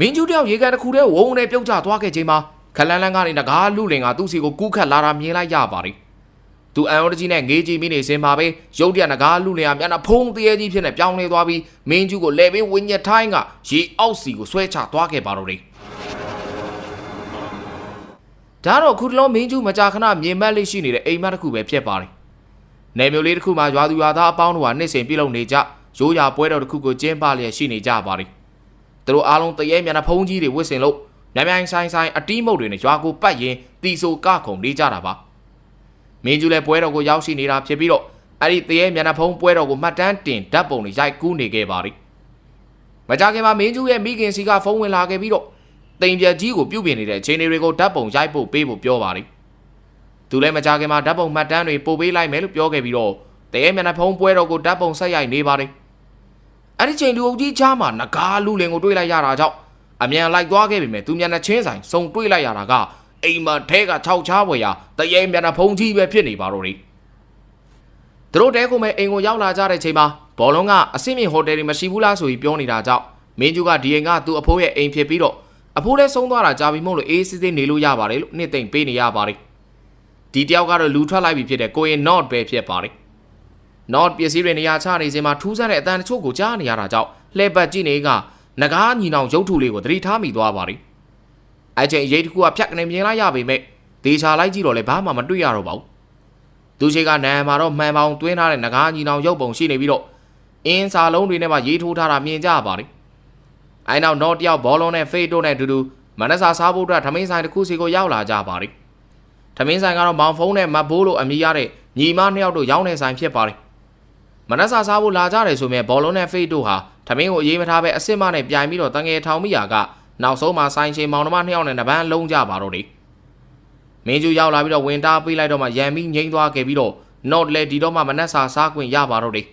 မင်းကျူးတယောက်ရေကန်တစ်ခုတည်းဝုန်းနဲ့ပြုတ်ကျသွားခဲ့ချိန်မှာခလန်းလန်းကနေငကားလူလင်ကသူ့စီကိုကူးခတ်လာတာမြင်လိုက်ရပါတယ်သူအန်အော်တကြီးနဲ့ငေးကြီးမိနေစင်ပါပဲရုတ်တရက်ငကားလူလင်ကမျက်နှာဖုံးတရေကြီးဖြစ်နေပြောင်းလဲသွားပြီးမင်းကျူးကိုလဲပေးဝင်းညက်ထိုင်းကရေအောက်စီကိုဆွဲချသွားခဲ့ပါတော့တယ်ဒါတော့ခုတလုံးမင်းကျူးမကြာခဏမြင်မက်လေးရှိနေတဲ့အိမ်မက်တစ်ခုပဲဖြစ်ပါတယ်နယ်မျိုးလေးတစ်ခုမှာရွာသူရွာသားအပေါင်းတို့ဟာနှစ်စဉ်ပြုလုပ်နေကြရိုးရာပွဲတော်တစ်ခုကိုကျင်းပလျက်ရှိနေကြပါတယ် သူတို့အားလုံးတရေမျက်နှာဖုံးကြီးတွေဝစ်စင်လို့မြိုင်မြိုင်ဆိုင်ဆိုင်အတီးမုတ်တွေနဲ့ရွာကိုပတ်ရင်တီဆိုကခုံနေကြတာပါမင်းကျူးလည်းပွဲတော်ကိုရောက်ရှိနေတာဖြစ်ပြီးတော့အဲ့ဒီတရေမျက်နှာဖုံးပွဲတော်ကိုမှတ်တမ်းတင်ဓာတ်ပုံတွေရိုက်ကူးနေခဲ့ပါတယ်မကြခင်မှာမင်းကျူးရဲ့မိခင်စီကဖုန်းဝင်လာခဲ့ပြီးတော့တိမ်ပြက်ကြီးကိုပြုတ်ပြင်နေတဲ့ခြေနေတွေကိုဓာတ်ပုံရိုက်ဖို့ပေးဖို့ပြောပါတယ်သူလည်းမကြခင်မှာဓာတ်ပုံမှတ်တမ်းတွေပို့ပေးလိုက်မယ်လို့ပြောခဲ့ပြီးတော့တရေမျက်နှာဖုံးပွဲတော်ကိုဓာတ်ပုံဆက်ရိုက်နေပါတယ် အဲ့ဒီချိန်လူအုပ်ကြီးချားမှာငကားလူလင်ကိုတွေ့လိုက်ရတာကြောင့်အမြန်လိုက်သွားခဲ့ပြီမဲ့သူမျက်နှာချင်းဆိုင်စုံတွေ့လိုက်ရတာကအိမ်မထဲကခြောက်ချားဝယ်ရာတရေမျက်နှာဖုံးကြီးပဲဖြစ်နေပါတော့တယ်သူတို့တဲကိုမဲ့အိမ်ကိုရောက်လာကြတဲ့ချိန်မှာဘောလုံးကအဆင့်မြင့်ဟိုတယ်တွေမရှိဘူးလားဆိုပြီးပြောနေတာကြောင့်မင်းကျူကဒီအိမ်ကသူ့အဖိုးရဲ့အိမ်ဖြစ်ပြီးတော့အဖိုးလည်းဆုံးသွားတာကြာပြီမို့လို့အေးစစ်စစ်နေလို့ရပါတယ်လို့နှစ်သိမ့်ပေးနေရပါတယ်ဒီတယောက်ကတော့လူထွက်လိုက်ပြီဖြစ်တဲ့ကိုရင် not ပဲဖြစ်ပါတယ် not ပစ္စည်းတွေနေရာချနေစဉ်မှာထူးဆန်းတဲ့အတန်တချို့ကိုကြားနေရတာကြောင့်လှည့်ပတ်ကြည့်နေကငကားညီနောင်ရုပ်ထုလေးကိုသတိထားမိသွားပါတယ်အဲ့ချိန်အရေးတစ်ခုကဖြတ်ကနေမြင်လိုက်ရပေမဲ့ဒေချာလိုက်ကြည့်တော့လည်းဘာမှမတွေ့ရတော့ပါဘူးသူရှိကနန်မှာတော့မှန်ပေါင်တွင်းထားတဲ့ငကားညီနောင်ရုပ်ပုံရှိနေပြီးတော့အင်းစာလုံးတွေနဲ့မှရေးထိုးထားတာမြင်ကြရပါတယ်အဲနောက် not တယောက်ဘောလုံးနဲ့ fade တို့နဲ့အတူတူမနက်စာစားဖို့အတွက်ထမင်းဆိုင်တစ်ခုစီကိုရောက်လာကြပါတယ်ထမင်းဆိုင်ကတော့မောင်ဖုံးနဲ့မတ်ဘိုးလိုအမည်ရတဲ့ညီမနှစ်ယောက်တို့ရောင်းနေဆိုင်ဖြစ်ပါတယ် မနက်စာစားဖို့လာကြတယ်ဆိုမြဲဘောလုံးနဲ့ဖိတ်တို့ဟာထမင်းကိုအေးမထားပဲအစ်စ်မနဲ့ပြိုင်ပြီးတော့တငယ်ထောင်မိရာကနောက်ဆုံးမှာဆိုင်ချင်းမောင်နှမနှစ်ယောက်နဲ့နဗန်းလုံးကြပါတော့တယ်မင်းကျူရောက်လာပြီးတော့ဝင်တားပေးလိုက်တော့မှရန်ပြီးငိမ့်သွားခဲ့ပြီးတော့ not လေဒီတော့မှမနက်စာစားခွင့်ရပါတော့တယ်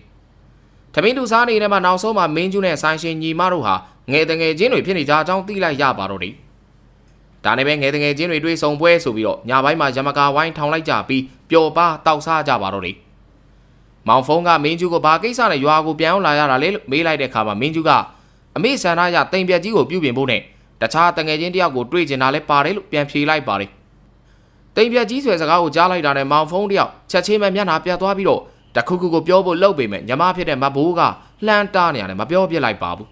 ထမင်းသူစားနေတဲ့မှနောက်ဆုံးမှာမင်းကျူနဲ့ဆိုင်ချင်းညီမတို့ဟာငယ်တငယ်ချင်းတွေဖြစ်နေကြအကြောင်းသိလိုက်ရပါတော့တယ်ဒါနဲ့ပဲငယ်တငယ်ချင်းတွေတွေ့ဆုံပွဲဆိုပြီးတော့ညပိုင်းမှာရမကာဝိုင်းထောင်လိုက်ကြပြီးပျော်ပါတောက်စားကြပါတော့တယ် မောင်ဖုံးကမင်းကျူကိုဘာကိစ္စနဲ့ရွာကိုပြန်အောင်လာရတာလဲလို့မေးလိုက်တဲ့အခါမှာမင်းကျူကအမေဆန္ဒရတိမ်ပြက်ကြီးကိုပြုတ်ပြင်ဖို့နဲ့တခြားတငယ်ချင်းတယောက်ကိုတွေ့ကျင်တာလဲပါတယ်လို့ပြန်ဖြေလိုက်ပါတယ်တိမ်ပြက်ကြီးဆွဲစကားကိုကြားလိုက်တာနဲ့မောင်ဖုံးတယောက်ချက်ချင်းပဲမျက်နှာပြတ်သွားပြီးတော့တခုခုကိုပြောဖို့လှုပ်ပေမဲ့ညီမဖြစ်တဲ့မဘိုးကလှမ်းတားနေရတယ်မပြောပြလိုက်ပါဘူး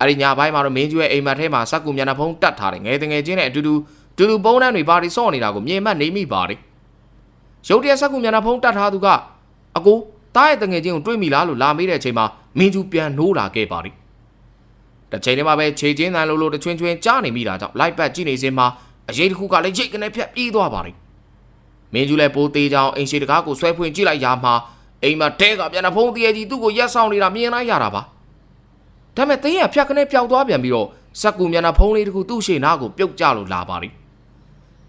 အဲ့ဒီညပိုင်းမှာတော့မင်းကျူရဲ့အိမ်မက်ထဲမှာစက်ကူမျက်နှာဖုံးတတ်ထားတယ်ငယ်တငယ်ချင်းနဲ့အတူတူတူတူပုံးတန်းတွေဘာတွေစော့နေတာကိုမြင်မှတ်နေမိပါတယ်ရုတ်တရက်စက်ကူမျက်နှာဖုံးတတ်ထားသူက အကိုတားရဲ့တငယ်ချင်းကိုတွေ့မိလားလို့လာမေးတဲ့အချိန်မှာမင်းကျူပြန်နိုးလာခဲ့ပါသည်တစ်ချိန်တည်းမှာပဲခြေချင်းတန်လို့လို့တချွင်းချွင်းကြားနေမိတာကြောင့်လိုက်ပတ်ကြည့်နေစဉ်မှာအရေးတစ်ခုကလည်းရိတ်ကနေဖြတ်ပြေးသွားပါသည်မင်းကျူလည်းပိုးသေးချောင်းအိမ်ရှိတကားကိုဆွဲဖွင့်ကြည့်လိုက်ရမှာအိမ်မှာတဲကပြန်ဖုံးတရေကြီးသူ့ကိုရက်ဆောင်နေတာမြင်လိုက်ရတာပါဒါပေမဲ့တင်းရဖြတ်ကနေပျောက်သွားပြန်ပြီးတော့စက်ကူမျက်နှာဖုံးလေးတစ်ခုသူ့ရှေ့နားကိုပြုတ်ကျလို့လာပါသည်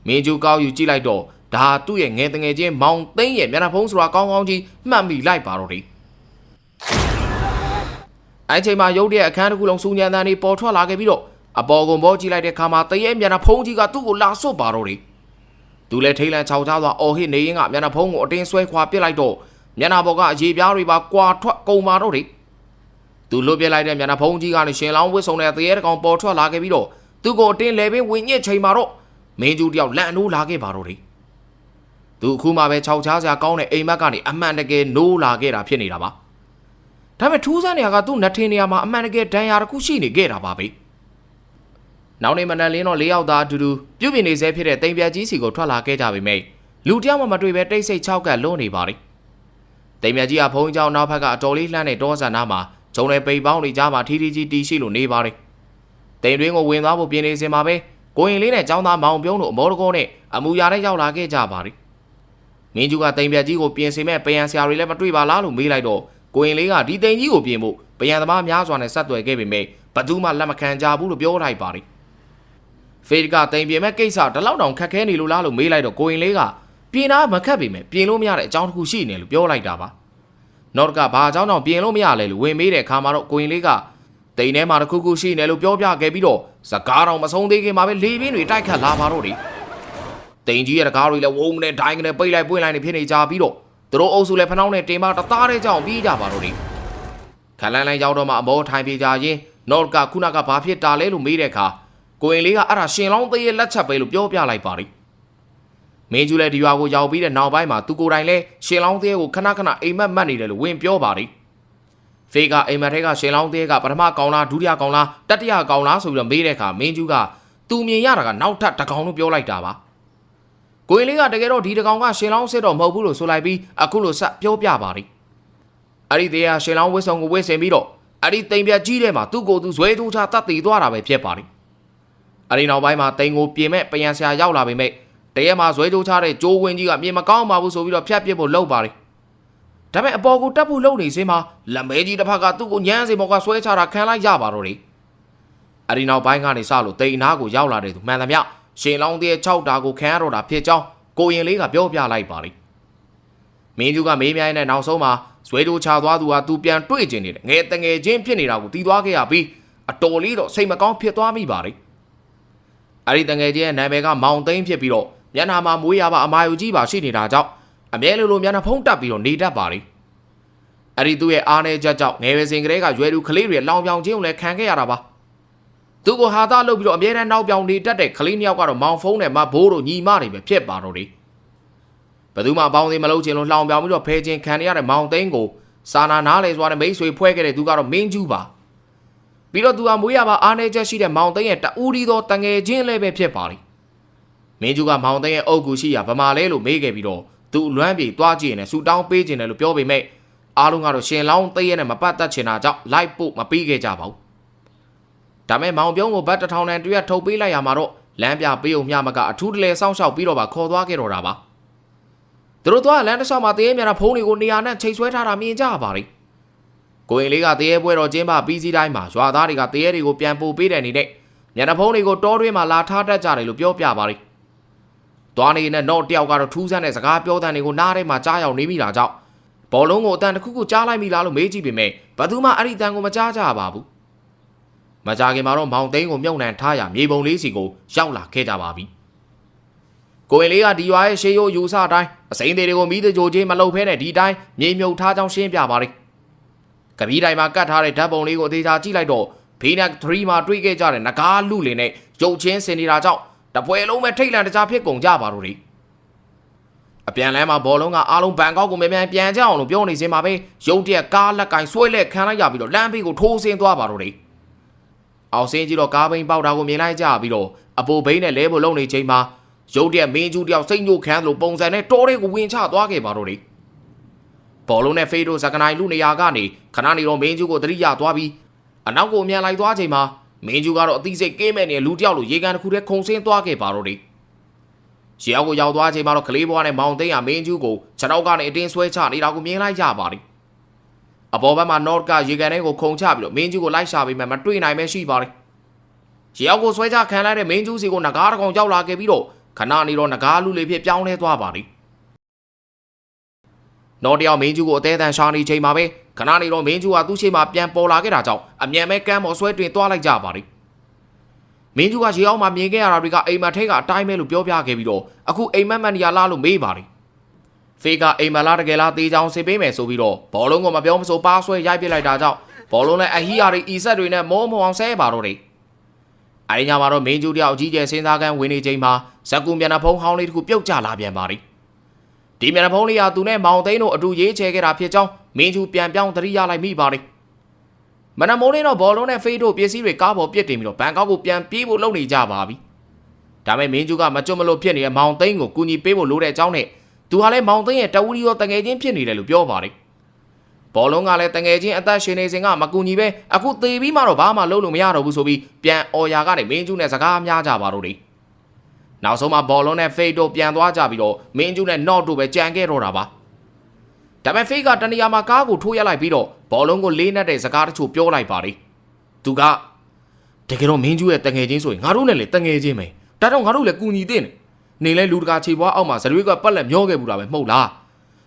မင်းကျူကောက်ယူကြည့်လိုက်တော့ ဒါသူ့ရဲ့ငယ်တငယ်ချင်းမောင်သိန်းရဲ့မျက်နှာဖုံးဆိုတာကောင်းကောင်းကြီးမှတ်မိလိုက်ပါတော့တယ်အဲ့ချိန်မှာရုတ်တရက်အခန်းတစ်ခုလုံးစူညံတန်းနေပေါ်ထွက်လာခဲ့ပြီးတော့အပေါ်ကုံပေါ်ကြည့်လိုက်တဲ့ခါမှာတရဲမျက်နှာဖုံးကြီးကသူ့ကိုလာဆွတ်ပါတော့တယ်သူလည်းထိတ်လန့်ချောက်ချသွားအော်ဟစ်နေရင်ကမျက်နှာဖုံးကိုအတင်းဆွဲခွာပစ်လိုက်တော့မျက်နှာပေါ်ကအရေပြားတွေပါကွာထွက်ကုန်ပါတော့တယ်သူလွတ်ပြစ်လိုက်တဲ့မျက်နှာဖုံးကြီးကနေရှင်လောင်းဝစ်ဆုံတဲ့တရဲတကောင်ပေါ်ထွက်လာခဲ့ပြီးတော့သူ့ကိုအတင်းလဲပင်ဝင်ညစ်ချိန်မှာတော့မင်းကျူတယောက်လန့်အနိုးလာခဲ့ပါတော့တယ် ။သူအခုမှပဲခြောက်ချားစရာကောင်းတဲ့အိမ်မက်ကနေအမှန်တကယ်နိုးလာခဲ့တာဖြစ်နေတာပါ။ဒါပေမဲ့ထူးဆန်းနေရကသူ့နှထင်းနေရမှာအမှန်တကယ်ဒဏ်ရာတစ်ခုရှိနေခဲ့တာပါပဲ။နောက်နေမနက်လင်းတော့လေးယောက်သားအတူတူပြုပြင်နေဆဲဖြစ်တဲ့တိမ်ပြကြီးစီကိုထွက်လာခဲ့ကြပြီမိတ်။လူတယောက်မှမတွေ့ပဲတိတ်ဆိတ်ခြောက်ကလွန်းနေပါလိမ့်။တိမ်ပြကြီးကဘုံကြောင်နောက်ဘက်ကအတော်လေးလှမ်းတဲ့တောဆန္ဒမှာဂျုံတွေပိန်ပေါင်းတွေကြားမှာထီထီကြီးတီးရှိလို့နေပါလိမ့်။တိမ်တွင်းကိုဝင်သွားဖို့ပြင်နေစင်မှာပဲကိုရင်လေးနဲ့ចောင်းသားမောင်ပြုံးတို့အမောတကောနဲ့အမူယာနဲ့ရောက်လာခဲ့ကြပါလိမ့်။ င်းကျူကတိမ်ပြက်ကြီးကိုပြင်ဆင်မဲ့ပယံဆရာတွေလည်းမတွေ့ပါလားလို့မေးလိုက်တော့ကိုရင်လေးကဒီတိမ်ကြီးကိုပြင်ဖို့ပယံသမားများစွာနဲ့ဆက်သွယ်ခဲ့ပေမဲ့ဘသူမှလက်မခံကြဘူးလို့ပြောလိုက်ပါတယ်ဖေးကတိမ်ပြင်မဲ့ကိစ္စတလောက်တောင်ခက်ခဲနေလို့လားလို့မေးလိုက်တော့ကိုရင်လေးကပြင်တာမခက်ပေမဲ့ပြင်လို့မရတဲ့အကြောင်းတစ်ခုရှိနေလို့ပြောလိုက်တာပါနောက်တစ်ကဘာအကြောင်းကြောင့်ပြင်လို့မရလဲလို့ဝင်မေးတဲ့အခါမှာတော့ကိုရင်လေးကတိမ်ထဲမှာတစ်ခုခုရှိနေလို့ပြောပြခဲ့ပြီးတော့စကားတော်မဆုံးသေးခင်မှာပဲလေပြင်းတွေတိုက်ခတ်လာပါတော့တယ် တိန်ကြီးရဲ့တကားတွေလည်းဝုန်းနဲ့ဒိုင်းနဲ့ပိတ်လိုက်ပွင့်လိုက်နေဖြစ်နေကြပြီးတော့သူတို့အုပ်စုလည်းဖနှောင်းနဲ့တင်မတသားတဲ့ကြောင်ပြေးကြပါတော့တယ်ခလန်းလိုင်းရောက်တော့မှအမောထိုင်ပြေးကြရင်နော့ကခုနကဘာဖြစ်တာလဲလို့မေးတဲ့အခါကိုရင်လေးကအဲ့ဒါရှင်လောင်းသေးရဲ့လက်ချက်ပဲလို့ပြောပြလိုက်ပါတယ်မင်းကျူလည်းဒီရွာကိုရောက်ပြီးတဲ့နောက်ပိုင်းမှာသူကိုယ်တိုင်လည်းရှင်လောင်းသေးကိုခဏခဏအိမ်မက်မက်နေတယ်လို့ဝင်ပြောပါတယ်ဖေးကအိမ်မက်ထဲကရှင်လောင်းသေးကပထမကောင်လားဒုတိယကောင်လားတတိယကောင်လားဆိုပြီးတော့မေးတဲ့အခါမင်းကျူကသူမြင်ရတာကနောက်ထပ်တစ်ကောင်လို့ပြောလိုက်တာပါ ကိုရင်လေးကတကယ်တော့ဒီတစ်ကောင်ကရှင်လောင်းစစ်တော့မဟုတ်ဘူးလို့ဆိုလိုက်ပြီးအခုလိုဆက်ပြောပြပါတယ်အဲ့ဒီသေးကရှင်လောင်းဝစ်ဆောင်ကိုဝစ်ဆင်ပြီးတော့အဲ့ဒီတိမ်ပြက်ကြီးထဲမှာသူ့ကိုယ်သူဇွဲထိုးချတတ်တည်သွားတာပဲဖြစ်ပါတယ်အဲ့ဒီနောက်ပိုင်းမှာတိမ်ကိုပြင်မဲ့ပယံဆရာရောက်လာပေမဲ့တရက်မှာဇွဲထိုးချတဲ့ကြိုးဝင်းကြီးကမြင်မကောင်းပါဘူးဆိုပြီးတော့ဖြတ်ပစ်ဖို့လုပ်ပါတယ်ဒါပေမဲ့အပေါ်ကိုတက်ဖို့လုပ်နေစင်းမှာလက်မဲကြီးတစ်ဖက်ကသူ့ကိုညမ်းစီမော်ကဆွဲချတာခံလိုက်ရပါတော့တယ်အဲ့ဒီနောက်ပိုင်းကနေစလို့တိမ်နာကိုရောက်လာတဲ့သူမှန်သမျှ ရှင်လောင်းတဲ့6တာကိုခံရတော့တာဖြစ်ကြောင်းကိုရင်လေးကပြောပြလိုက်ပါတယ်မင်းကျူကမေးမြန်းတဲ့နောက်ဆုံးမှာဇွဲတိုးချသွားသူဟာသူပြန်တွေ့ကျင်နေတယ်ငယ်တငယ်ချင်းဖြစ်နေတာကိုတီးသွားခဲ့ရပြီးအတော်လေးတော့စိတ်မကောင်းဖြစ်သွားမိပါတယ်အဲ့ဒီတငယ်ချင်းရဲ့နာမည်ကမောင်သိန်းဖြစ်ပြီးတော့မျက်နှာမှာမွေးရပါအမာယူကြီးပါရှိနေတာကြောင့်အမြဲလိုလိုမျက်နှာဖုံးတက်ပြီးတော့နေတတ်ပါတယ်အဲ့ဒီသူ့ရဲ့အားနေချက်ကြောင့်ငယ်ဝယ်စဉ်ကလေးကရွယ်သူကလေးတွေလောင်ပြောင်ချင်းကိုလည်းခံခဲ့ရတာပါ သူ့ကိုဟာသားလုပ်ပြီးတော့အမြဲတမ်းနောက်ပြောင်နေတတ်တဲ့ကလေးနှစ်ယောက်ကတော့မောင်ဖုံးနဲ့မဘိုးတို့ညီမတွေပဲဖြစ်ပါတော့တယ်ဘယ်သူမှပေါင်းသေးမလို့ချင်းလို့လှောင်ပြောင်ပြီးတော့ဖဲချင်းခံရတဲ့မောင်သိန်းကိုစာနာနားလေစွာနဲ့မိတ်ဆွေဖွဲ့ခဲ့တဲ့သူကတော့မင်းကျူးပါပြီးတော့သူဟာမွေးရပါအားနေချက်ရှိတဲ့မောင်သိန်းရဲ့တူရီသောတငယ်ချင်းလည်းပဲဖြစ်ပါလိမင်းကျူးကမောင်သိန်းရဲ့အုပ်ကူရှိရာဗမာလဲလို့မေးခဲ့ပြီးတော့သူလွမ်းပြေသွားကြည့်နေဆူတောင်းပေးခြင်းတယ်လို့ပြောပေမဲ့အားလုံးကတော့ရှင်လောင်းသိရဲ့နဲ့မပတ်သက်ချင်တာကြောင့်လိုက်ဖို့မပြီးခဲ့ကြပါဘူး ဒါမဲ့မောင်ပြုံးကိုဘတ်တစ်ထောင်တန်တရက်ထုတ်ပေးလိုက်ရမှာတော့လမ်းပြပေးုံမျှမကအထူးတလဲစောင့်ရှောက်ပြီးတော့ပါခေါ်သွားခဲ့တော့တာပါသူတို့သွားလမ်းတစ်လျှောက်မှာတရေမြတာဖုံးတွေကိုနေရာနဲ့ချိန်ဆွဲထားတာမြင်ကြပါလိကိုရင်လေးကတရေပွဲတော်ကျင်းပပြီးစီးတိုင်းမှာရွာသားတွေကတရေတွေကိုပြန်ပို့ပေးတဲ့အနေနဲ့ညနေဖုံးတွေကိုတောတွင်းမှာလာထားတတ်ကြတယ်လို့ပြောပြပါလိသွားနေနဲ့တော့တယောက်ကတော့ထူးဆန်းတဲ့စကားပြောတဲ့တွေကိုနားထဲမှာကြားရောက်နေမိတာကြောင့်ဘောလုံးကိုအတန်တစ်ခုခုကြားလိုက်မိလားလို့မေးကြည့်ပေမဲ့ဘယ်သူမှအဲ့ဒီတန်ကိုမကြားကြပါဘူး မကြခင်မှာတော့မောင်သိန်းကိုမြုပ်နှံထားရမြေပုံလေးစီကိုရောက်လာခဲ့ကြပါပြီကိုရင်လေးကဒီရွာရဲ့ရှေးရိုးယူဆအတိုင်းအစိမ့်သေးတွေကိုမိသကြိုချင်းမလုပ်ဖဲနဲ့ဒီတိုင်းမြေမြုပ်ထားကြောင်းရှင်းပြပါလိကပီးတိုင်းမှာကတ်ထားတဲ့ဓာတ်ပုံလေးကိုအသေးချာကြည့်လိုက်တော့ဖေးနက်3မှာတွေ့ခဲ့ကြတဲ့နဂါးလူလင်နဲ့ရုပ်ချင်းစင်နေတာကြောင့်တပွဲလုံးပဲထိတ်လန့်တကြားဖြစ်ကုန်ကြပါတော့တယ်အပြန်လမ်းမှာဘောလုံးကအားလုံးဘန်ကောက်ကိုမြန်မြန်ပြန်ကြအောင်လို့ပြောနေစင်းမှာပဲရုံတရက်ကားလက်ကင်ဆွဲလက်ခံလိုက်ရပြီးတော့လမ်းဘေးကိုထိုးဆင်းသွားပါတော့တယ် အောင်စင်းကြီးတော့ကားဘိန်းပေါက်တာကိုမြင်လိုက်ကြပြီးတော့အပိုဘိန်းနဲ့လဲဖို့လုံနေချိန်မှာရုံတရက်မင်းကျူးတယောက်စိတ်ညိုခမ်းလို့ပုံစံနဲ့တော်တဲ့ကိုဝင်ချသွားခဲ့ပါတော့တယ်ဘောလုံးနဲ့ဖေးတို့စကနိုင်လူနေရာကနေခဏနေတော့မင်းကျူးကိုတတိယသွားပြီးအနောက်ကိုမြန်လိုက်သွားချိန်မှာမင်းကျူးကတော့အသိစိတ်ကင်းမဲ့နေလူတယောက်လိုရေကန်တစ်ခုတည်းခုန်ဆင်းသွားခဲ့ပါတော့တယ်ရေအောက်ကိုရောက်သွားချိန်မှာတော့ကလေးဘွားနဲ့မောင်သိန်းကမင်းကျူးကိုခြေထောက်ကနေအတင်းဆွဲချနေတာကိုမြင်လိုက်ရပါတယ် အပေါ်ဘက်မှာ North ကရေကန်ထဲကိုခုန်ချပြီးတော့မင်းကျူးကိုလိုက်ရှာပြီးမှမတွေ့နိုင်မဲရှိပါတယ်ရေအောက်ကိုဆွဲချခံလိုက်တဲ့မင်းကျူးစီကိုငကားတစ်ကောင်ရောက်လာခဲ့ပြီးတော့ခဏနေတော့ငကားလူလေးဖြစ်ပြောင်းလဲသွားပါတယ်နော်တယောက်မင်းကျူးကိုအသေးအတန်ရှာနေချိန်မှာပဲခဏနေတော့မင်းကျူးကသူ့ရှိမှပြန်ပေါ်လာခဲ့တာကြောင့်အမြန်ပဲကမ်းပေါ်ဆွဲတွင်သွားလိုက်ကြပါတယ်မင်းကျူးကရေအောက်မှာမြင်ခဲ့ရတာတွေကအိမ်မက်ထဲကအတိုင်းပဲလို့ပြောပြခဲ့ပြီးတော့အခုအိမ်မက်မန်နီယာလာလို့မေးပါတယ် ဖေးကအိမ်မက်လာတကယ်လားတေးချောင်းဆေးပေးမယ်ဆိုပြီးတော့ဘောလုံးကိုမပြောမဆိုပါဆွဲရိုက်ပစ်လိုက်တာကြောင့်ဘောလုံးနဲ့အဟီယာတွေအီဆက်တွေနဲ့မိုးမအောင်ဆဲပါတော့တယ်အဲဒီညမှာတော့မင်းကျူးတယောက်ကြီးကျယ်စင်းသားကန်းဝင်နေချိန်မှာဇက်ကူမျက်နှာဖုံးဟောင်းလေးတစ်ခုပြုတ်ကျလာပြန်ပါတယ်ဒီမျက်နှာဖုံးလေးကသူနဲ့မောင်သိန်းတို့အတူရေးချဲခဲ့တာဖြစ်ကြောင်းမင်းကျူးပြန်ပြောင်းသတိရလိုက်မိပါတယ်မနက်မိုးလင်းတော့ဘောလုံးနဲ့ဖေးတို့ပစ္စည်းတွေကားပေါ်ပြစ်တင်ပြီးတော့ဘန်ကောက်ကိုပြန်ပြေးဖို့လုပ်နေကြပါပြီဒါပေမဲ့မင်းကျူးကမကြွမလို့ဖြစ်နေတဲ့မောင်သိန်းကိုကူညီပေးဖို့လိုတဲ့အကြောင်းနဲ့ သူဟာလည်းမောင်သိန်းရဲ့တဝူရီရောတငယ်ချင်းဖြစ်နေတယ်လို့ပြောပါတယ်ဘောလုံးကလည်းတငယ်ချင်းအသက်ရှင်နေစဉ်ကမကူညီပဲအခုသေပြီးမှတော့ဘာမှလုပ်လို့မရတော့ဘူးဆိုပြီးပြန်အော်ယာကနေမင်းကျူးနဲ့စကားများကြပါတော့တယ်နောက်ဆုံးမှာဘောလုံးနဲ့ဖေးတို့ပြန်သွားကြပြီးတော့မင်းကျူးနဲ့နော့တို့ပဲကြံခဲ့တော့တာပါဒါပေမဲ့ဖေးကတနေရာမှာကားကိုထိုးရလိုက်ပြီးတော့ဘောလုံးကိုလေးနက်တဲ့စကားတချို့ပြောလိုက်ပါတယ်သူကတကယ်တော့မင်းကျူးရဲ့တငယ်ချင်းဆိုရင်ငါတို့နဲ့လည်းတငယ်ချင်းပဲဒါတော့ငါတို့လည်းကူညီတဲ့ နေလဲလူတကာခြေပွားအောက်မှာဇရွေးကပတ်လက်မျောခဲ့ဘူးတာပဲမဟုတ်လား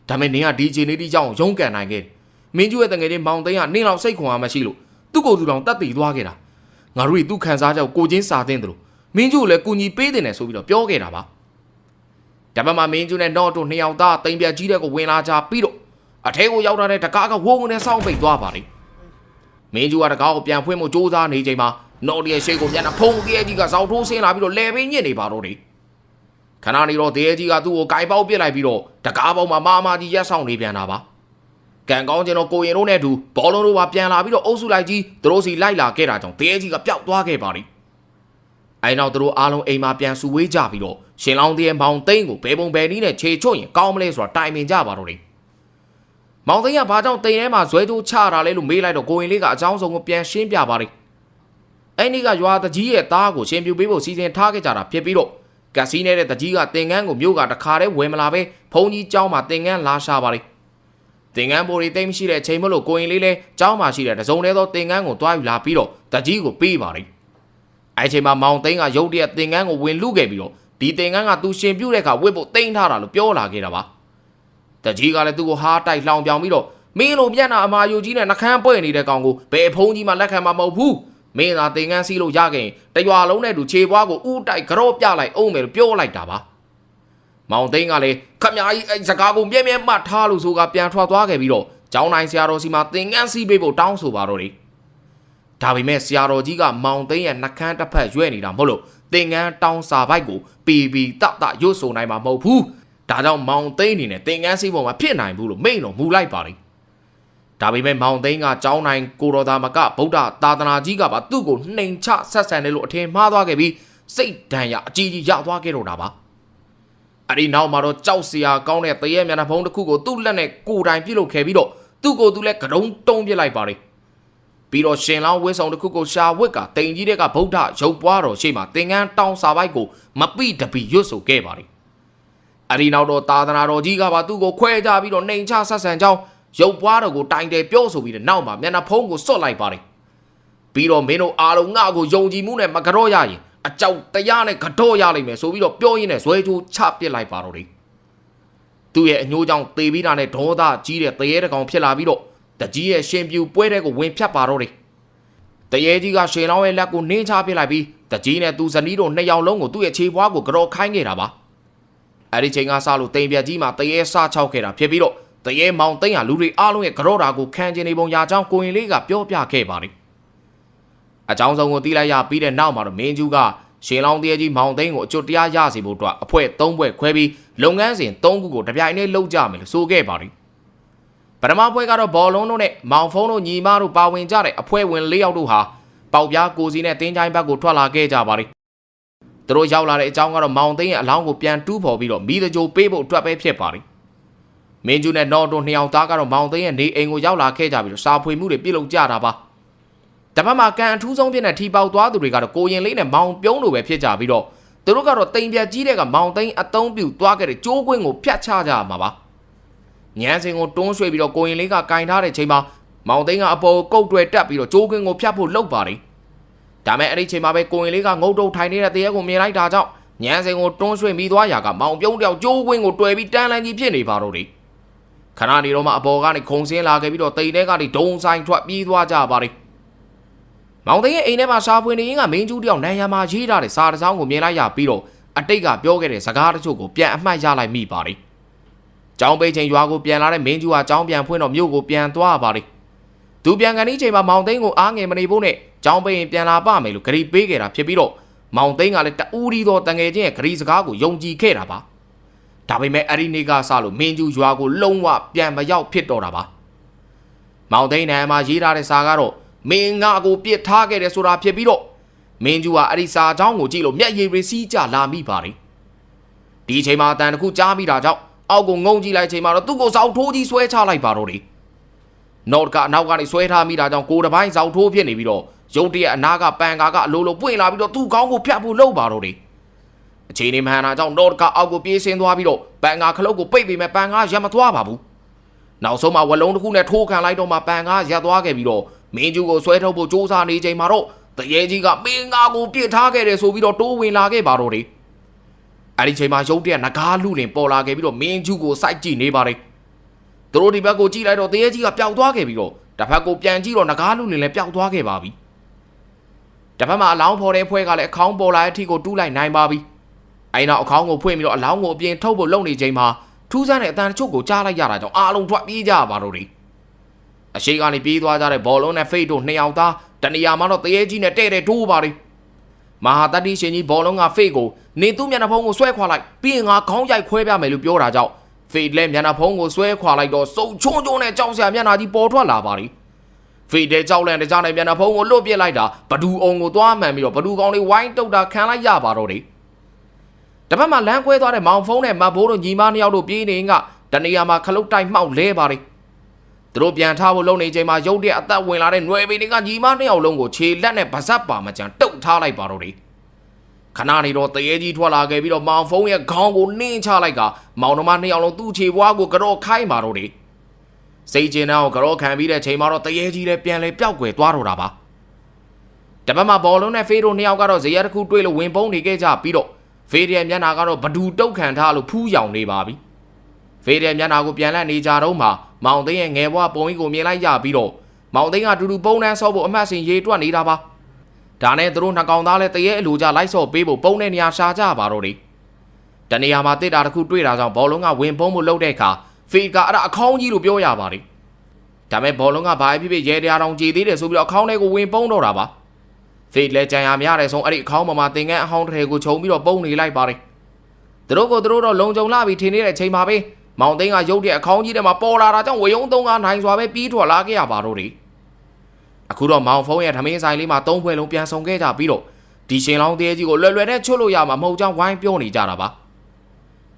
ဒါပေမဲ့နင်ကဒီခြေလေးတိကြောင့်ရုံးကန်နိုင်ခဲ့မင်းကျူးရဲ့တငယ်ချင်းမောင်သိန်းကနင်းလောက်စိတ်ခွန်အားမရှိလို့သူ့ကိုယ်သူတောင်တတ်တည်သွားခဲ့တာငါတို့သူ့ခံစားချက်ကိုကိုချင်းစာသင့်တယ်လို့မင်းကျူးလည်းကူညီပေးတယ်နဲ့ဆိုပြီးတော့ပြောခဲ့တာပါဒါပေမဲ့မင်းကျူးနဲ့တော့တို့နှစ်ယောက်သားတိမ်ပြကြီးတဲ့ကိုဝင်လာကြပြီးတော့အထဲကိုရောက်လာတဲ့တကားကဝုန်းဝုန်းနဲ့စောင်းပိတ်သွားပါလိမင်းကျူကတကားကိုပြန်ဖွင့်ဖို့ကြိုးစားနေချိန်မှာနော်ဒီရဲ့ရှေ့ကိုမျက်နှာဖုံးတရေကြီးကစောက်ထိုးဆင်းလာပြီးတော့လဲပင်းညစ်နေပါတော့တယ် ခဏနေတော့တရေကြီးကသူ့ကိုကြိုင်ပေါက်ပစ်လိုက်ပြီးတော့တကားပေါက်မှာမာမာကြီးရက်ဆောင်နေပြန်တာပါကံကောင်းကျွန်တော်ကိုရင်တို့နဲ့အတူဘောလုံးတို့ပါပြန်လာပြီးတော့အုပ်စုလိုက်ကြီးသူတို့စီလိုက်လာခဲ့တာကြောင့်တရေကြီးကပျောက်သွားခဲ့ပါသည်အဲနောက်သူတို့အားလုံးအိမ်မှာပြန်စုဝေးကြပြီးတော့ရှင်လောင်းတရေမောင်သိန်းကိုဘဲပုံဘဲနီးနဲ့ခြေချွတ်ရင်ကောင်းမလဲဆိုတာတိုင်ပင်ကြပါတော့တယ်မောင်သိန်းကဘာကြောင့်တိမ်ထဲမှာဇွဲထိုးချတာလဲလို့မေးလိုက်တော့ကိုရင်လေးကအကြောင်းစုံကိုပြန်ရှင်းပြပါတယ်အဲ့ဒီကရွာတကြီးရဲ့သားကိုရှင်ပြူပေးဖို့စီစဉ်ထားခဲ့ကြတာဖြစ်ပြီးတော့ ကက်စီနဲတဲ့တကြီးကတင်ကန်းကိုမြို့ကတခါတည်းဝယ်မလာပဲဘုံကြီးကျောင်းမှာတင်ကန်းလာရှာပါလေတင်ကန်းဘိုးတွေတိတ်မရှိတဲ့အချိန်မလို့ကိုရင်လေးလဲကျောင်းမှာရှိတဲ့တစုံတည်းသောတင်ကန်းကိုတွားယူလာပြီးတော့တကြီးကိုပေးပါလေအဲအချိန်မှာမောင်သိန်းကရုတ်တရက်တင်ကန်းကိုဝင်လူခဲ့ပြီးတော့ဒီတင်ကန်းကသူရှင်ပြုတ်တဲ့အခါဝစ်ဖို့တိမ့်ထားတာလို့ပြောလာခဲ့တာပါတကြီးကလည်းသူ့ကိုဟားတိုက်လောင်ပြောင်ပြီးတော့မင်းလိုမျက်နှာအမာယူကြီးနဲ့နှခမ်းပွင့်နေတဲ့ကောင်ကိုဘယ်ဖုံးကြီးမှလက်ခံမှာမဟုတ်ဘူး မင်းသာတင်ငန်းစီးလို့ရခဲ့ရင်တရွာလုံးနဲ့တူခြေပွားကိုဥတိုက်ကြော့ပြလိုက်အောင်မယ်လို့ပြောလိုက်တာပါမောင်သိန်းကလည်းခမကြီးအဲ့စကားကိုမြဲမြဲမှတ်ထားလို့ဆိုကပြန်ထွက်သွားခဲ့ပြီးတော့ကျောင်းတိုင်းဆရာတော်စီမှာတင်ငန်းစီးပေးဖို့တောင်းဆိုပါတော့တယ်ဒါပေမဲ့ဆရာတော်ကြီးကမောင်သိန်းရဲ့နှကန်းတစ်ဖက်ရွဲ့နေတာမဟုတ်လို့တင်ငန်းတောင်းစာပိုက်ကိုပီပီတတရွတ်ဆိုနိုင်မှာမဟုတ်ဘူးဒါကြောင့်မောင်သိန်းအနေနဲ့တင်ငန်းစီးပေါ်မှာဖြစ်နိုင်ဘူးလို့မိန့်တော်မူလိုက်ပါတယ် ဒါပေမဲ့မောင်သိန်းကကျောင်းတိုင်းကိုတော်သားမကဗုဒ္ဓသာသနာကြီးကပါသူ့ကိုနှိမ်ချဆက်ဆံတယ်လို့အထင်မှားသွားခဲ့ပြီးစိတ်ဒဏ်ရာအကြီးကြီးရသွားခဲ့တော့တာပါအဲ့ဒီနောက်မှာတော့ကြောက်စရာကောင်းတဲ့တရေမျက်နှာဖုံးတစ်ခုကိုသူ့လက်နဲ့ကိုယ်တိုင်ပြုတ်လုပ်ခဲ့ပြီးတော့သူ့ကိုယ်သူလည်းကတုံးတုံးပြစ်လိုက်ပါတယ်ပြီးတော့ရှင်လောင်းဝင်းဆောင်တစ်ခုကိုရှာဝစ်ကတိန်ကြီးတဲ့ကဗုဒ္ဓရုပ်ပွားတော်ရှိမှသင်္ကန်းတောင်းစာပိုက်ကိုမပိတပီရွတ်ဆိုခဲ့ပါတယ်အဲ့ဒီနောက်တော့သာသနာတော်ကြီးကပါသူ့ကိုခွဲကြပြီးတော့နှိမ်ချဆက်ဆံကြောင်း ရုပ်ပွားတော်ကိုတိုင်တယ်ပြောဆိုပြီးတဲ့နောက်မှာမျက်နှာဖုံးကိုစွတ်လိုက်ပါတယ်ပြီးတော့မင်းတို့အားလုံးငါ့ကိုယုံကြည်မှုနဲ့မကြော့ရရင်အကြောက်တရားနဲ့ကြော့ရလိမ့်မယ်ဆိုပြီးတော့ပြောရင်းနဲ့ဇွဲချိုးချပစ်လိုက်ပါတော့တယ်သူ့ရဲ့အညိုးကြောင့်သေပြီးတာနဲ့ဒေါသကြီးတဲ့တရေတကောင်ဖြစ်လာပြီးတော့တကြီးရဲ့ရှင်ပြူပွဲတဲ့ကိုဝင်ဖြတ်ပါတော့တယ်တရေကြီးကရှင်လောင်းရဲ့လက်ကိုနင်းချပစ်လိုက်ပြီးတကြီးနဲ့သူဇနီးတို့နှစ်ယောက်လုံးကိုသူ့ရဲ့ခြေပွားကိုကြော်ခိုင်းခဲ့တာပါအဲ့ဒီချိန်ကစလို့တိမ်ပြက်ကြီးမှာတရေစချောက်ခဲ့တာဖြစ်ပြီးတော့ တရေမောင်သိန်းဟာလူတွေအားလုံးရဲ့ကြော်တာကိုခံကျင်နေပုံရာကြောင်းကိုရင်လေးကပြောပြခဲ့ပါတယ်အကြောင်းဆုံးကိုတီးလိုက်ရပြီးတဲ့နောက်မှာတော့မင်းကျူးကရှင်လောင်းတရေကြီးမောင်သိန်းကိုအကျွတ်တရားရစီဖို့အတွက်အဖွဲ့၃ဘွဲ့ခွဲပြီးလုပ်ငန်းစဉ်၃ခုကိုတပြိုင်တည်းလုပ်ကြမယ်လို့ဆိုခဲ့ပါတယ်ပထမပွဲကတော့ဘောလုံးတို့နဲ့မောင်ဖုံးတို့ညီမတို့ပါဝင်ကြတဲ့အဖွဲ့ဝင်၄ယောက်တို့ဟာပေါက်ပြားကိုစီနဲ့တင်းချိုင်းဘက်ကိုထွက်လာခဲ့ကြပါတယ်။သူတို့ရောက်လာတဲ့အကြောင်းကတော့မောင်သိန်းရဲ့အလောင်းကိုပြန်တူးဖော်ပြီးတော့မိသကြိုပေးဖို့အတွက်ပဲဖြစ်ပါတယ်။ မင်းကျူနဲ့နော်တို့နှစ်ယောက်သားကတော့မောင်သိန်းရဲ့နေအိမ်ကိုရောက်လာခဲ့ကြပြီးတော့စာဖွေမှုတွေပြုလုပ်ကြတာပါ။တပတ်မှာကန်အထူးဆုံးဖြစ်တဲ့ထီပေါက်သွားသူတွေကတော့ကိုရင်လေးနဲ့မောင်ပြုံးလိုပဲဖြစ်ကြပြီးတော့သူတို့ကတော့တိမ်ပြက်ကြီးတဲ့ကမောင်သိန်းအတုံးပြူသွားခဲ့တဲ့ကျိုးကွင်းကိုဖျက်ချကြရမှာပါ။ညန်းစင်ကိုတွန်းရွှေ့ပြီးတော့ကိုရင်လေးကကင်ထားတဲ့ချိန်မှာမောင်သိန်းကအပေါ်ကုတ်တွယ်တက်ပြီးတော့ကြိုးကင်းကိုဖြတ်ဖို့လှုပ်ပါတယ်။ဒါမဲ့အဲ့ဒီချိန်မှာပဲကိုရင်လေးကငုတ်တုတ်ထိုင်နေတဲ့တရေကိုမြင်လိုက်တာကြောင့်ညန်းစင်ကိုတွန်းရွှေ့ပြီးသွားရာကမောင်ပြုံးတယောက်ကြိုးကွင်းကိုတွယ်ပြီးတန်းလန်းကြီးဖြစ်နေပါတော့တယ်။ ခဏနေတော့မှအပေါ်ကနေခုံစင်းလာခဲ့ပြီးတော့တိမ်ထဲကနေဒုံဆိုင်ထွက်ပြေးသွားကြပါတယ်။မောင်သိန်းရဲ့အိမ်ထဲမှာရှာဖွေနေရင်ကမင်းကျူးတယောက်နန်ရံမှာရေးထားတဲ့စာတစ်စောင်းကိုမြင်လိုက်ရပြီးတော့အတိတ်ကပြောခဲ့တဲ့စကားတချို့ကိုပြန်အမှတ်ရလိုက်မိပါတယ်။ကျောင်းပိတ်ချိန်ရွာကိုပြန်လာတဲ့မင်းကျူကကျောင်းပြန်ဖွင့်တော့မြို့ကိုပြန်သွားပါတယ်။သူပြန်ကန်ဒီချိန်မှာမောင်သိန်းကိုအားငယ်မနေဖို့နဲ့ကျောင်းပိတ်ရင်ပြန်လာပါမယ်လို့ဂရီပေးခဲ့တာဖြစ်ပြီးတော့မောင်သိန်းကလည်းတူးရီသောတငယ်ချင်းရဲ့ဂရီစကားကိုယုံကြည်ခဲ့တာပါ။ ဒါပေမဲ့အဲ့ဒီနေ့ကစလို့မင်းကျူရွာကိုလုံးဝပြန်မရောက်ဖြစ်တော့တာပါမောင်သိန်းနံမှာရေးထားတဲ့စာကတော့မင်းငါကိုပြစ်ထားခဲ့တယ်ဆိုတာဖြစ်ပြီးတော့မင်းကျူကအဲ့ဒီစာအကြောင်းကိုကြည့်လို့မျက်ရည်တွေစီးကျလာမိပါတယ်ဒီအချိန်မှာအတန်တစ်ခုကြားမိတာကြောင့်အောက်ကိုငုံကြည့်လိုက်ချိန်မှာတော့သူ့ကိုစောက်ထိုးကြီးဆွဲချလိုက်ပါတော့တယ်နော့ကအနောက်ကနေဆွဲထားမိတာကြောင့်ကိုယ်တစ်ပိုင်းစောက်ထိုးဖြစ်နေပြီးတော့ရုတ်တရက်အနာကပန်ကာကအလိုလိုပွင့်လာပြီးတော့သူ့ခေါင်းကိုဖြတ်ဖို့လှုပ်ပါတော့တယ် အချိန်နေမှန်တာကြောင့်နော့ကအောက်ကိုပြေးဆင်းသွားပြီးတော့ပန်ကာခလုတ်ကိုပိတ်ပြီးမှပန်ကာရက်မသွားပါဘူး။နောက်ဆုံးမှဝလုံးတစ်ခုနဲ့ထိုးခံလိုက်တော့မှပန်ကာရက်သွားခဲ့ပြီးတော့မင်းကျူကိုဆွဲထုတ်ဖို့စူးစမ်းနေချိန်မှာတော့တရေကြီးကမင်းငါကိုပြစ်ထားခဲ့တယ်ဆိုပြီးတော့တိုးဝင်လာခဲ့ပါတော့တယ်။အဲ့ဒီချိန်မှာရုတ်တရက်ငကားလူလင်ပေါ်လာခဲ့ပြီးတော့မင်းကျူကိုစိုက်ကြည့်နေပါတယ်။သူတို့ဒီဘက်ကိုကြည့်လိုက်တော့တရေကြီးကပျောက်သွားခဲ့ပြီးတော့တစ်ဖက်ကိုပြန်ကြည့်တော့ငကားလူလင်လည်းပျောက်သွားခဲ့ပါပြီ။တစ်ဖက်မှာအလောင်းဖော်တဲ့ဖွဲကလည်းအခေါင်းပေါ်လာတဲ့အထိကိုတူးလိုက်နိုင်ပါပြီ။ အဲ့နောက်အခေါင်းကိုဖွင့်ပြီးတော့အလောင်းကိုအပြင်ထုတ်ဖို့လုပ်နေချိန်မှာထူးဆန်းတဲ့အတန်တချို့ကိုကြားလိုက်ရတာကြောင့်အားလုံးထွက်ပြေးကြပါတော့တယ်။အအရှိကနေပြေးသွားကြတဲ့ဘောလုံးနဲ့ဖိတ်တို့နှစ်ယောက်သားတနေရာမှာတော့တရေကြီးနဲ့တဲ့တဲ့ထိုးပါလိမဟာတတိရှင်ကြီးဘောလုံးကဖိတ်ကိုနေသူ့မျက်နှာဖုံးကိုဆွဲခွာလိုက်ပြီးရင်ငါခေါင်းရိုက်ခွဲပြမယ်လို့ပြောတာကြောင့်ဖိတ်လည်းမျက်နှာဖုံးကိုဆွဲခွာလိုက်တော့စုံချုံချုံနဲ့ကြောက်စရာမျက်နှာကြီးပေါ်ထွက်လာပါလိဖိတ်တဲ့ကြောက်လန့်တဲ့ကြားနဲ့မျက်နှာဖုံးကိုလွတ်ပစ်လိုက်တာဘဒူအောင်ကိုသွားမှန်ပြီးတော့ဘဒူကောင်လေးဝိုင်းတုတ်တာခံလိုက်ရပါတော့တယ် တပတ်မှလမ်းကွဲသွားတဲ့မောင်ဖုံးနဲ့မတ်ဘိုးတို့ညီမနှစ်ယောက်တို့ပြေးနေကတနေရာမှာခလုတ်တိုက်မှောက်လဲပါလိသူတို့ပြန်ထားဖို့လုပ်နေချိန်မှာရုတ်တရက်အသက်ဝင်လာတဲ့ຫນွယ်ပင်တွေကညီမနှစ်ယောက်လုံးကိုခြေလက်နဲ့ဗဇက်ပါမကြံတုတ်ထားလိုက်ပါတော့တယ်ခဏနေတော့တရေကြီးထွက်လာခဲ့ပြီးတော့မောင်ဖုံးရဲ့ခေါင်းကိုနင်းချလိုက်ကမောင်နှမနှစ်ယောက်လုံးသူ့ခြေပွားကိုကြော့ခိုင်းပါတော့တယ်စိတ်ကျင်တဲ့ကိုကြော့ခံပြီးတဲ့ချိန်မှာတော့တရေကြီးလည်းပြန်လဲပျောက်ကွယ်သွားတော့တာပါတပတ်မှာဘောလုံးနဲ့ဖေးတို့နှစ်ယောက်ကတော့ဇေယျတစ်ခုတွေ့လို့ဝင်ပုံးနေခဲ့ကြပြီးတော့ ဖေးရဲ့မျက်နှာကတော့ဘဒူတုတ်ခံထားလို့ဖူးယောင်နေပါပြီဖေးရဲ့မျက်နှာကိုပြန်လက်နေကြတော့မှမောင်သိန်းရဲ့ငယ်ဘွားပုံကြီးကိုမြင်လိုက်ရပြီးတော့မောင်သိန်းကတူတူပုံးနှန်းဆော့ဖို့အမှတ်စဉ်ရေတွက်နေတာပါဒါနဲ့သူတို့နှစ်ကောင်သားလည်းတရေအလိုကြလိုက်ဆော့ပေးဖို့ပုံးတဲ့နေရာရှာကြပါတော့တယ်တနေရာမှာတစ်တာတစ်ခုတွေ့တာကြောင့်ဘောလုံးကဝင်ပုံးမှုလုပ်တဲ့အခါဖေးကအဲ့ဒါအခေါင်းကြီးလို့ပြောရပါတယ်ဒါမဲ့ဘောလုံးကဘာဖြစ်ဖြစ်ရဲတရားတောင်ကြည်သေးတယ်ဆိုပြီးတော့အခေါင်းထဲကိုဝင်ပုံးတော့တာပါ ဖေးလည်းကြံရမရတဲ့ဆုံးအဲ့ဒီအခေါင်းပေါ်မှာတင်ငန်းအဟောင်းတစ်ထည်ကိုခြုံပြီးတော့ပုံနေလိုက်ပါတယ်သူတို့ကိုသူတို့တော့လုံခြုံလာပြီးထင်နေတဲ့အချိန်မှာပဲမောင်သိန်းကရုတ်တဲ့အခေါင်းကြီးထဲမှာပေါ်လာတာကြောင့်ဝေယုံသုံးကားနိုင်စွာပဲပြီးထွက်လာခဲ့ရပါတော့တယ်အခုတော့မောင်ဖုံးရဲ့ထမင်းဆိုင်လေးမှာသုံးဖွဲလုံးပြန်ဆောင်ခဲ့ကြပြီးတော့ဒီရှင်လောင်းသေးကြီးကိုလွယ်လွယ်နဲ့ချွတ်လို့ရမှာမဟုတ်ကြောင်းဝိုင်းပြောနေကြတာပါ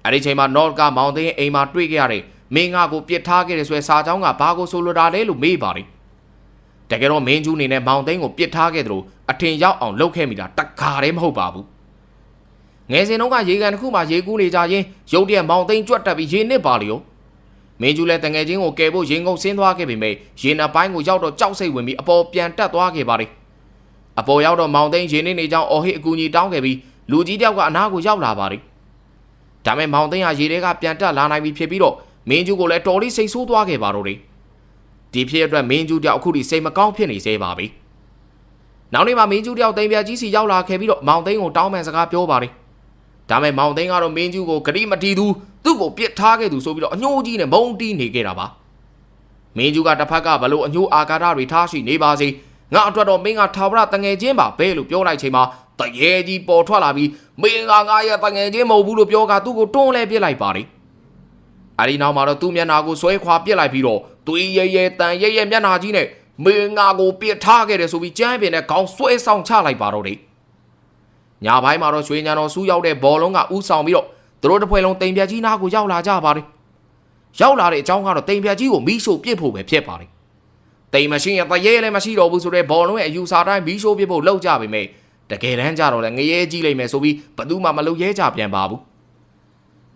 အဲ့ဒီချိန်မှာနော့ကမောင်သိန်းရဲ့အိမ်မှာတွေ့ခဲ့ရတဲ့မင်းငါကိုပြစ်ထားခဲ့တဲ့ဆွဲစာချောင်းကဘာကိုဆိုလိုတာလဲလို့မေးပါတယ် တကယ်တော့မင်းကျူးနေနဲ့မောင်သိန်းကိုပြစ်ထားခဲ့သလိုအထင်ရောက်အောင်လုပ်ခဲ့မိတာတခါတည်းမဟုတ်ပါဘူးငယ်စဉ်တုန်းကရေကန်တစ်ခုမှရေကူးနေကြရင်ရုတ်တရက်မောင်သိန်းကြွက်တက်ပြီးရေနစ်ပါလျောမင်းကျူးလည်းတငယ်ချင်းကိုကယ်ဖို့ရင်ကုန်ဆင်းသွားခဲ့ပေမဲ့ရေနပ်ပိုင်းကိုရောက်တော့ကြောက်စိတ်ဝင်ပြီးအပေါ်ပြန်တက်သွားခဲ့ပါတယ်အပေါ်ရောက်တော့မောင်သိန်းရေနစ်နေကြောင်းအော်ဟစ်အကူကြီးတောင်းခဲ့ပြီးလူကြီးတယောက်ကအနားကိုရောက်လာပါတယ်ဒါမဲ့မောင်သိန်းဟာရေထဲကပြန်တက်လာနိုင်ပြီဖြစ်ပြီးတော့မင်းကျူးကိုလည်းတော်လေးစိတ်ဆိုးသွားခဲ့ပါတော့တယ် ဒီဖြစ်အတွက်မင်းကျူးတယောက်အခုထိစိတ်မကောင်းဖြစ်နေသေးပါပြီ။နောက်နေ့မှာမင်းကျူးတယောက်တိမ်ပြကြီးစီရောက်လာခဲ့ပြီးတော့မောင်သိန်းကိုတောင်းပန်စကားပြောပါတယ်။ဒါမဲ့မောင်သိန်းကတော့မင်းကျူးကိုဂရိမတီသူသူ့ကိုပြစ်ထားခဲ့သူဆိုပြီးတော့အညှိုးကြီးနဲ့မုံတီးနေခဲ့တာပါ။မင်းကျူးကတစ်ဖက်ကဘလို့အညှိုးအာကာဒတွေထားရှိနေပါစေ။ငါအတွက်တော့မင်းကထာဝရတငယ်ချင်းပါပဲလို့ပြောလိုက်ချိန်မှာတရေကြီးပေါ်ထွက်လာပြီးမင်းကငါရဲ့တငယ်ချင်းမဟုတ်ဘူးလို့ပြောကသူ့ကိုတွန်းလဲပြစ်လိုက်ပါတယ်။ အဲဒီနောက်မှာတော့သူ့မျက်နှာကိုဆွဲခွာပြစ်လိုက်ပြီးတော့သွေးရဲရဲတန်ရဲရဲမျက်နှာကြီးနဲ့မင်းငါကိုပြစ်ထားခဲ့တယ်ဆိုပြီးကြမ်းပင်နဲ့ခေါင်းဆွဲဆောင်ချလိုက်ပါတော့တယ်။ညပိုင်းမှာတော့ရွှေညံတော်စူးရောက်တဲ့ဘောလုံးကဥဆောင်ပြီးတော့သူတို့တစ်ဖွဲ့လုံးတိမ်ပြကြီးနားကိုရောက်လာကြပါတယ်။ရောက်လာတဲ့အကြောင်းကတော့တိမ်ပြကြီးကိုမီးရှို့ပစ်ဖို့ပဲဖြစ်ပါတယ်။တိမ်မရှိရင်တရဲလည်းမရှိတော့ဘူးဆိုတော့ဘောလုံးရဲ့အယူဆတိုင်းမီးရှို့ပစ်ဖို့လောက်ကြပေမဲ့တကယ်တမ်းကျတော့လည်းငရဲကြီးလိမ့်မယ်ဆိုပြီးဘသူမှမလုပ်ရဲကြပြန်ပါဘူး။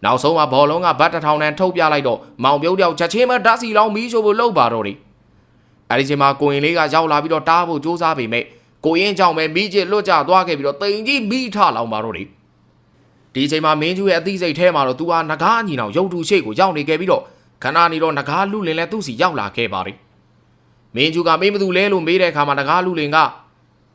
နောက်ဆုံးမှာဘောလုံးကဘတ်တစ်ထောင်တန်းထုတ်ပြလိုက်တော့မောင်ပြုတ်တယောက်ချက်ချင်းမှဓာတ်စီလောင်းမီးရှို့ဖို့လုပ်ပါတော့တယ်။အဲဒီချိန်မှာကိုရင်လေးကရောက်လာပြီးတော့တားဖို့စူးစမ်းပေမဲ့ကိုရင်ကြောင့်ပဲမီးချစ်လွတ်ကျသွားခဲ့ပြီးတော့တိမ်ကြီးမီးထလောင်ပါတော့တယ်။ဒီချိန်မှာမင်းကျူရဲ့အသိစိတ်ထဲမှာတော့သူဟာငကားအညီနောင်ရုပ်တုရှိတ်ကိုရောက်နေခဲ့ပြီးတော့ခဏနေတော့ငကားလူလင်လည်းသူ့စီရောက်လာခဲ့ပါတယ်။မင်းကျူကမင်းမသူလဲလို့မေးတဲ့အခါမှာငကားလူလင်က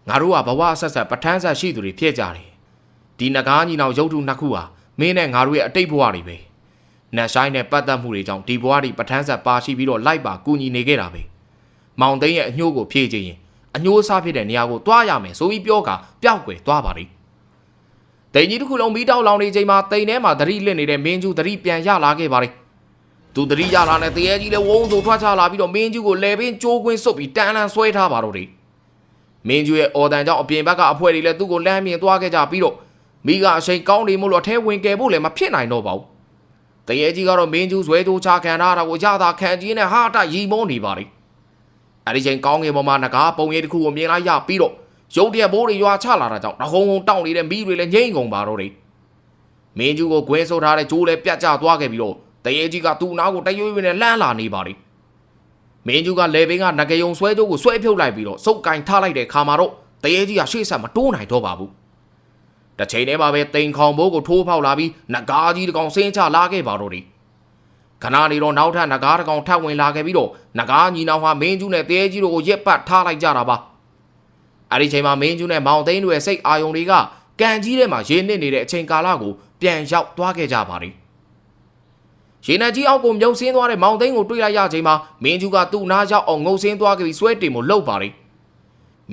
ငါတို့ကဘဝဆက်ဆက်ပဋ္ဌာန်းဆက်ရှိသူတွေဖြစ်ကြတယ်။ဒီငကားညီနောင်ရုပ်တုနှစ်ခုဟာ မင်းနဲ့ငါတို့ရဲ့အတိတ်ဘဝတွေပဲ။နတ်ဆိုင်နဲ့ပတ်သက်မှုတွေကြောင့်ဒီဘဝတွေပဋ္ဌာန်းဆက်ပါရှိပြီးတော့လိုက်ပါကူညီနေခဲ့တာပဲ။မောင်သိန်းရဲ့အညှိုးကိုဖြည့်ခြင်းရင်အညှိုးစားဖြစ်တဲ့နေရာကိုတွားရမယ်ဆိုပြီးပြောကပျောက်ကွယ်သွားပါလိမ့်။တိန်ကြီးတစ်ခုလုံးမီးတောက်လောင်နေချိန်မှာတိန်ထဲမှာသတိလစ်နေတဲ့မင်းကျူသတိပြန်ရလာခဲ့ပါလိမ့်။သူသတိရလာတဲ့တရေကြီးလည်းဝုန်းဆိုထွက်ချလာပြီးတော့မင်းကျူကိုလဲပင်ကြိုးကွင်းစွတ်ပြီးတန်းလန်းဆွဲထားပါတော့တယ်။မင်းကျူရဲ့အော်တန်ကြောင့်အပြင်ဘက်ကအဖွဲတွေလည်းသူ့ကိုလမ်းမြင်သွားခဲ့ကြပြီးတော့ မိကအချိန်ကောင်းနေမို့လို့အထဲဝင်ကယ်ဖို့လည်းမဖြစ်နိုင်တော့ပါဘူး။တရေကြီးကတော့မင်းကျူးဇွဲတိုးချခံထားတာကိုရတာခံကြီးနဲ့ဟာတရီမုန်းနေပါလိမ့်။အဲဒီချိန်ကောင်းငင်ပေါ်မှာငကားပုံရိပ်တစ်ခုကိုမြင်လိုက်ရပြီးတော့ရုတ်တရက်ဘိုးတွေရွာချလာတာကြောင့်တဟုံဟုံတောင့်နေတဲ့မိတွေလည်းငိမ့်ကုန်ပါတော့တယ်။မင်းကျူးကိုခွဲဆိုးထားတဲ့ဂျိုးလည်းပြတ်ကျသွားခဲ့ပြီးတော့တရေကြီးကသူ့နားကိုတရွေ့ရွေ့နဲ့လှမ်းလာနေပါလိမ့်။မင်းကျူးကလေဘင်းကငကယုံဆွဲကြိုးကိုဆွဲဖြုတ်လိုက်ပြီးတော့စုပ်ကင်ထားလိုက်တဲ့ခါမှာတော့တရေကြီးကရှေ့ဆက်မတိုးနိုင်တော့ပါဘူး။ တစ်ချိန်တည်းမှာပဲတိန်ခေါင်ဘိုးကိုထိုးဖောက်လာပြီးနဂါးကြီးတစ်ကောင်ဆင်းချလာခဲ့ပါတော့တယ်ခဏနေတော့နောက်ထပ်နဂါးတစ်ကောင်ထပ်ဝင်လာခဲ့ပြီးတော့နဂါးညီနောင်ဟာမင်းကျူးနဲ့တဲကြီးတို့ကိုရက်ပတ်ထားလိုက်ကြတာပါအဲ့ဒီချိန်မှာမင်းကျူးနဲ့မောင်သိန်းတို့ရဲ့စိတ်အာယုံတွေကကန်ကြီးထဲမှာရေနစ်နေတဲ့အချိန်ကာလကိုပြန်ရောက်သွားခဲ့ကြပါလိမ့်ရေနံကြီးအောက်ကိုမြုပ်ဆင်းသွားတဲ့မောင်သိန်းကိုတွေ့လိုက်ရချိန်မှာမင်းကျူးကသူ့နားရောက်အောင်ငုံဆင်းသွားခဲ့ပြီးဆွဲတင်မှုလှုပ်ပါလေ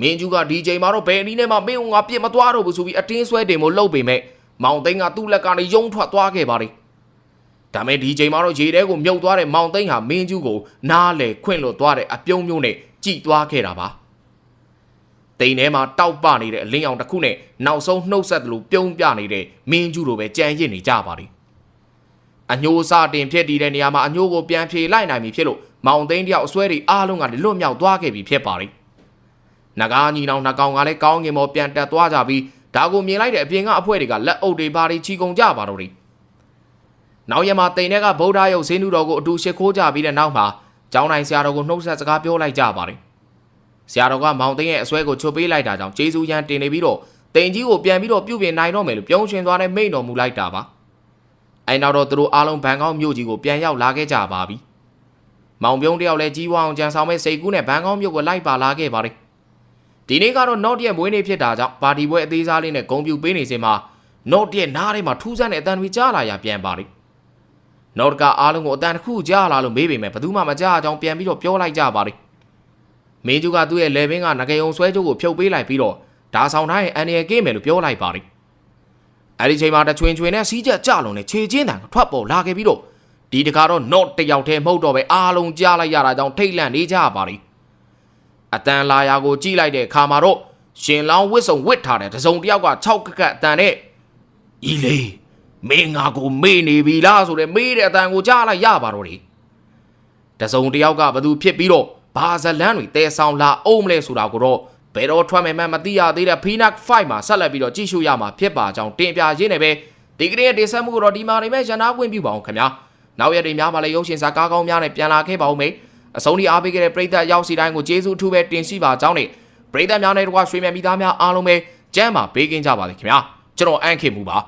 မင်းကျူးကဒီချိန်မှာတော့ဘယ်အနည်းနဲ့မှမင်းကငါပြစ်မသွားတော့ဘူးဆိုပြီးအတင်းဆွဲတင်မှုလှုပ်ပေမဲ့မောင်သိန်းကသူ့လက်ကနေယုံထွက်သွားခဲ့ပါလေဒါမဲ့ဒီချိန်မှာတော့ရေထဲကိုမြုပ်သွားတဲ့မောင်သိန်းဟာမင်းကျူးကိုနားလေခွင့်လွတ်သွားတဲ့အပြုံးမျိုးနဲ့ကြည်သွားခဲ့တာပါတိန်ထဲမှာတောက်ပနေတဲ့အလင်းအောင်တစ်ခုနဲ့နောက်ဆုံးနှုတ်ဆက်သလိုပြုံးပြနေတဲ့မင်းကျူးလိုပဲကြံရစ်နေကြပါလေအညိုစတင်ဖြစ်တည်တဲ့နေရာမှာအညိုကိုပြန်ဖြေလိုက်နိုင်ပြီဖြစ်လို့မောင်သိန်းတယောက်အစွဲတွေအားလုံးကလွတ်မြောက်သွားခဲ့ပြီဖြစ်ပါလိမ့်။ နဂါညီနောင်နှကောင်ကလည်းကောင်းကင်ပေါ်ပြန်တက်သွားကြပြီးဒါကိုမြင်လိုက်တဲ့အပြင်ကအဖွဲတွေကလက်အုပ်တွေပါတွေချီကုန်ကြပါတော့တယ်။နောက်ရမှာတိန်တဲ့ကဗုဒ္ဓရုပ်ဇင်းသူတော်ကိုအတူရှ िख ိုးကြပြီးတဲ့နောက်မှာကျောင်းတိုင်းဆရာတော်ကိုနှုတ်ဆက်စကားပြောလိုက်ကြပါတယ်။ဆရာတော်ကမောင်သိန်းရဲ့အစွဲကိုချွတ်ပေးလိုက်တာကြောင့်ကျေးဇူးရန်တင်နေပြီးတော့တိန်ကြီးကိုပြန်ပြီးတော့ပြုပြင်နိုင်တော့မယ်လို့ပြောင်းရွှင်သွားတဲ့မိန့်တော်မူလိုက်တာပါ။အဲနောက်တော့သူတို့အားလုံးဘန်ကောက်မြို့ကြီးကိုပြန်ရောက်လာခဲ့ကြပါပြီ။မောင်ပြုံးတယောက်လည်းကြီးဝအောင်ကြံဆောင်မဲ့စိတ်ကူးနဲ့ဘန်ကောက်မြို့ကိုလိုက်ပါလာခဲ့ပါတယ်။ ဒီနေ့ကတော့နော့တရက်မွေးနေ့ဖြစ်တာကြောင့်ပါတီပွဲအသေးစားလေးနဲ့ဂုံပြူပေးနေစဉ်မှာနော့တရက်နားထဲမှာထူးဆန်းတဲ့အတန်တွေကြားလာရပြန်ပါလိမ့်။နော့တကအားလုံးကိုအတန်တစ်ခုကြားလာလို့မေးပေမဲ့ဘယ်သူမှမကြားအောင်ပြန်ပြီးတော့ပြောလိုက်ကြပါလိမ့်။မင်းကျူကသူ့ရဲ့လေဘင်းကငကယုံဆွဲကြိုးကိုဖြုတ်ပေးလိုက်ပြီးတော့ဒါဆောင်ထားရင်အန်ရယ်ကင်းမယ်လို့ပြောလိုက်ပါလိမ့်။အဲ့ဒီချိန်မှာတချွင်ချွင်နဲ့စီးချက်ကြလုံးနဲ့ခြေချင်းတန်ထွက်ပေါ်လာခဲ့ပြီးတော့ဒီတခါတော့ not တယောက်တည်းမဟုတ်တော့ပဲအားလုံးကြားလိုက်ရတာကြောင့်ထိတ်လန့်နေကြပါလိမ့် အတန်လာယာကိုကြည့်လိုက်တဲ့အခါမှာတော့ရှင်လောင်းဝစ်စုံဝစ်ထားတဲ့တစုံတစ်ယောက်က6ကကတ်အတန်နဲ့ဤလေးမင်းငါကိုမေ့နေပြီလားဆိုတဲ့မေးတဲ့အတန်ကိုကြားလိုက်ရပါတော့တယ်တစုံတစ်ယောက်ကဘသူဖြစ်ပြီးတော့ဘာဇလန်းတွေတဲဆောင်လာအောင်မလဲဆိုတာကိုတော့ဘယ်တော့ထွက်မယ်မှမသိရသေးတဲ့ Phoenix 5မှာဆက်လက်ပြီးတော့ကြည့်ရှုရမှာဖြစ်ပါကြောင်းတင်ပြရင်းနဲ့ပဲဒီကနေ့ရဲ့တင်ဆက်မှုကိုတော့ဒီမှာနေမဲ့ရန်နာခွင့်ပြုပါအောင်ခင်ဗျာနောက်ရက်တွေများမှာလည်းရုပ်ရှင်ဇာတ်ကားကောင်းများနဲ့ပြန်လာခဲ့ပါဦးမယ် အဆုံးထိအားပေးခဲ့တဲ့ပရိသတ်ရောက်စီတိုင်းကိုကျေးဇူးအထူးပဲတင်ရှိပါကြောင်းနဲ့ပရိသတ်များနဲ့တကွာရွှေမြန်မိသားများအားလုံးပဲကျမ်းမာပေးကင်းကြပါစေခင်ဗျာကျွန်တော်အန်ခင်မူပါ